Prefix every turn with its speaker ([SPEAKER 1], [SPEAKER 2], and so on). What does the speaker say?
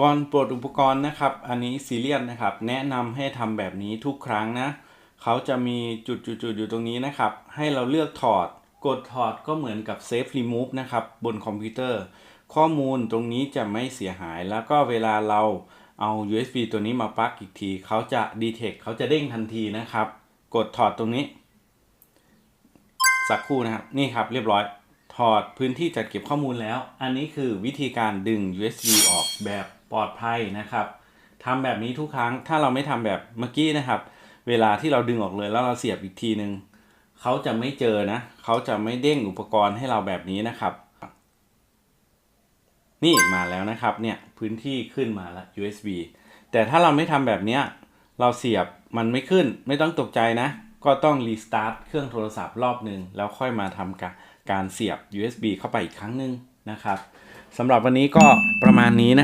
[SPEAKER 1] ก่อนปลดอุปกรณ์นะครับ อันนี้ซีเรียสนะครับ แนะนำให้ทำแบบนี้ทุกครั้งนะ เขาจะมีจุดๆอยู่ตรงนี้นะครับ ให้เราเลือกถอด กดถอดก็เหมือนกับ Save Remove นะครับ บนคอมพิวเตอร์ ข้อมูลตรงนี้จะไม่เสียหาย แล้วก็เวลาเราเอา USB ตัวนี้มาปลั๊กอีกที เขาจะ detect เขาจะเด้งทันทีนะครับ กดถอดตรงนี้ สักครู่นะครับ นี่ครับเรียบร้อย ถอดพื้นที่จัดเก็บข้อมูลแล้ว อันนี้คือวิธีการดึง USB ออกแบบปลอดภัยนะครับทำแบบนี้ทุกครั้งถ้าเราไม่ทำแบบเมื่อกี้นะครับ เวลาที่เราดึงออกเลยแล้วเราเสียบอีกทีหนึ่งเขาจะไม่เจอนะเขาจะไม่เด้งอุปกรณ์ให้เราแบบนี้นะครับ นี่มาแล้วนะครับเนี่ยพื้นที่ขึ้นมาแล้ว USB แต่ถ้าเราไม่ทำแบบนี้เราเสียบมันไม่ขึ้นไม่ต้องตกใจนะ ก็ต้องรีสตาร์ทเครื่องโทรศัพท์รอบหนึ่งแล้วค่อยมาทำการการเสียบ USB เข้าไปอีกครั้งหนึ่งนะครับสำหรับวันนี้ก็ประมาณนี้นะ